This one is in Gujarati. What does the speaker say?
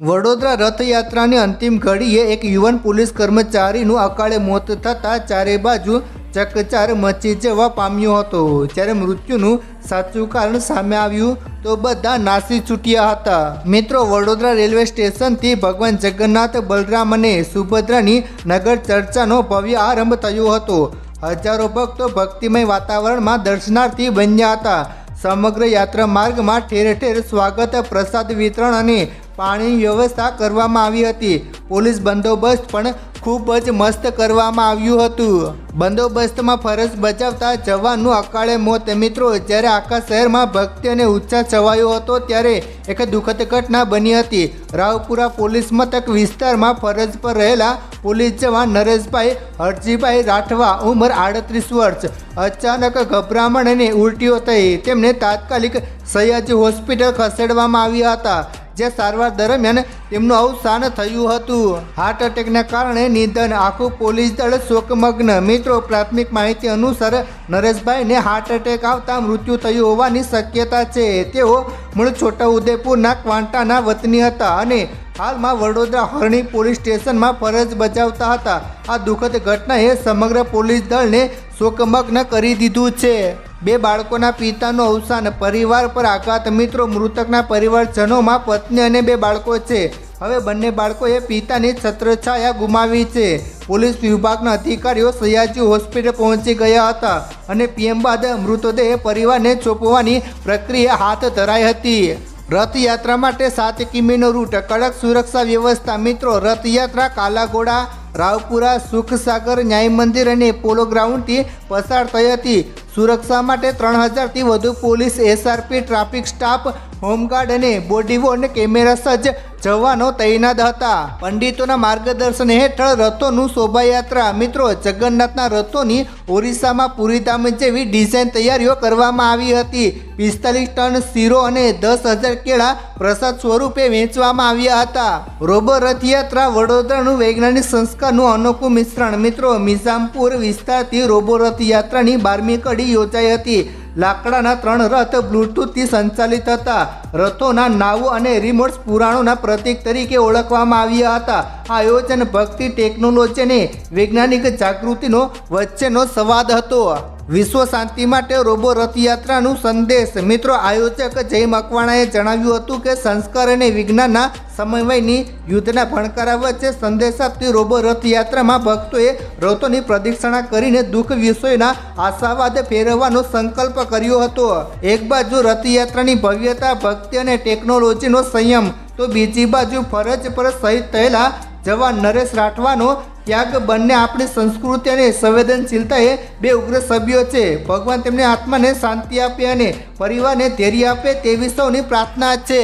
વડોદરા રથયાત્રાની અંતિમ ઘડીએ એક યુવાન પોલીસ કર્મચારીનું અકાળે મોત થતાં ચારે બાજુ ચકચાર મચી જવા પામ્યો હતો. જ્યારે મૃત્યુનું સાચું કારણ સામે આવ્યું તો બધા નાસી છૂટ્યા હતા. મિત્રો, વડોદરા રેલવે સ્ટેશનથી ભગવાન જગન્નાથ, બલરામ અને સુભદ્રાની નગર ચર્ચાનો ભવ્ય આરંભ થયો હતો. હજારો ભક્તો ભક્તિમય વાતાવરણમાં દર્શનાર્થી બન્યા હતા. સમગ્ર યાત્રા માર્ગમાં ઠેર ઠેર સ્વાગત, પ્રસાદ વિતરણ અને પાણીની વ્યવસ્થા કરવામાં આવી હતી. પોલીસ બંદોબસ્ત પણ ખૂબ જ મસ્ત કરવામાં આવ્યું હતું. બંદોબસ્તમાં ફરજ બજાવતા જવાનનું અકાળે મોત. મિત્રો, જ્યારે આખા શહેરમાં ભક્તિ અને ઉત્સાહ છવાયો હતો, ત્યારે એક દુઃખદ ઘટના બની હતી. રાવપુરા પોલીસ મથક વિસ્તારમાં ફરજ પર રહેલા પોલીસ જવાન નરેશભાઈ હરજીભાઈ રાઠવા ઉંમર આડત્રીસ વર્ષ. અચાનક ગભરામણ અને ઉલટીઓ થઈ. તેમને તાત્કાલિક સયાજી હોસ્પિટલ ખસેડવામાં આવ્યા હતા. જે સારવાર દરમિયાન તેમનું અવસાન થયું હતું. હાર્ટ એટેકના કારણે નિધન. આખું પોલીસ દળ શોકમગ્ન. મિત્રો, પ્રાથમિક માહિતી અનુસાર નરેશભાઈને હાર્ટ એટેક આવતા મૃત્યુ થયું હોવાની શક્યતા છે. તેઓ મૂળ છોટાઉદેપુરના ક્વાંટાના વતની હતા અને હાલમાં વડોદરા હરણી પોલીસ સ્ટેશનમાં ફરજ બજાવતા હતા. આ દુઃખદ ઘટનાએ સમગ્ર પોલીસ દળને શોકમગ્ન કરી દીધું છે. બે બાળકોના પિતાનું અવસાન, પરિવાર પર આઘાત, મિત્રો મૃતકના પરિવારજનોમાં પત્ની અને બે બાળકો છે. હવે બંને બાળકોએ પિતાની છત્રછાયા ગુમાવી છે. પોલીસ વિભાગના અધિકારીઓ સયાજી હોસ્પિટલ પહોંચી ગયા હતા અને પીએમ બાદ મૃતદેહ પરિવારને સોંપવાની પ્રક્રિયા હાથ ધરાઈ હતી. રથયાત્રા માટે સાત કિમીનો રૂટ, કડક સુરક્ષા વ્યવસ્થા, મિત્રો, રથયાત્રા, કાલાઘોડા રાવપુરા સુખસાગર ન્યાય મંદિર અને પોલો ગ્રાઉન્ડથી પસાર થઈ હતી. સુરક્ષા માટે ત્રણ હજારથી વધુ police SRP traffic staff, home guard અને બોડીવોર્ન કેમેરા સજ્જ જવાનો તૈનાત હતા. પંડિતોના માર્ગદર્શન હેઠળ રથોનું શોભાયાત્રા. મિત્રો, જગન્નાથના રથોની ઓરિસ્સામાં પુરીધામ જેવી ડિઝાઇન તૈયારીઓ કરવામાં આવી હતી. પિસ્તાલીસ ટન શીરો અને દસ હજાર કેળા પ્રસાદ સ્વરૂપે વેચવામાં આવ્યા હતા. રોબો રથયાત્રા વડોદરાનું વૈજ્ઞાનિક સંસ્કારનું અનોખું મિશ્રણ. મિત્રો મિઝામપુર વિસ્તારથી રોબો રથયાત્રાની બારમી કડી યોજાઈ હતી. લાકડાના ત્રણ રથ બ્લૂટૂથથી સંચાલિત હતા. રથોના નાવો અને રિમોટ્સ પુરાણોના પ્રતીક તરીકે ઓળખવામાં આવ્યા હતા. આ આયોજન ભક્તિ ટેકનોલોજી અને વૈજ્ઞાનિક જાગૃતિનો વચ્ચેનો સંવાદ હતો. વિશ્વ શાંતિ માટે રોબો રથયાત્રાનું સંદેશ. મિત્રો, આયોજક જય મકવાણાએ જણાવ્યું હતું કે સંસ્કાર અને વિજ્ઞાનના સમન્વયની યુદ્ધના ભણકારા વચ્ચે સંદેશ આપતી રોબો રથયાત્રામાં ભક્તોએ રથોની પ્રદક્ષિણા કરીને દુઃખ વિષયોના આશાવાદ ફેરવવાનો સંકલ્પ કર્યો હતો. એક બાજુ રથયાત્રાની ભવ્યતા, ભક્તિ અને ટેકનોલોજીનો સંયમ, તો બીજી બાજુ ફરજ પર શહીદ થયેલા જવાન નરેશ રાઠવાનો ત્યાગ બંને આપણી સંસ્કૃતિ અને સંવેદનશીલતાએ બે ઉગ્ર સભ્યો છે. ભગવાન તેમને આત્માને શાંતિ આપે અને પરિવારને ધૈર્ય આપે તેવી સૌની પ્રાર્થના છે.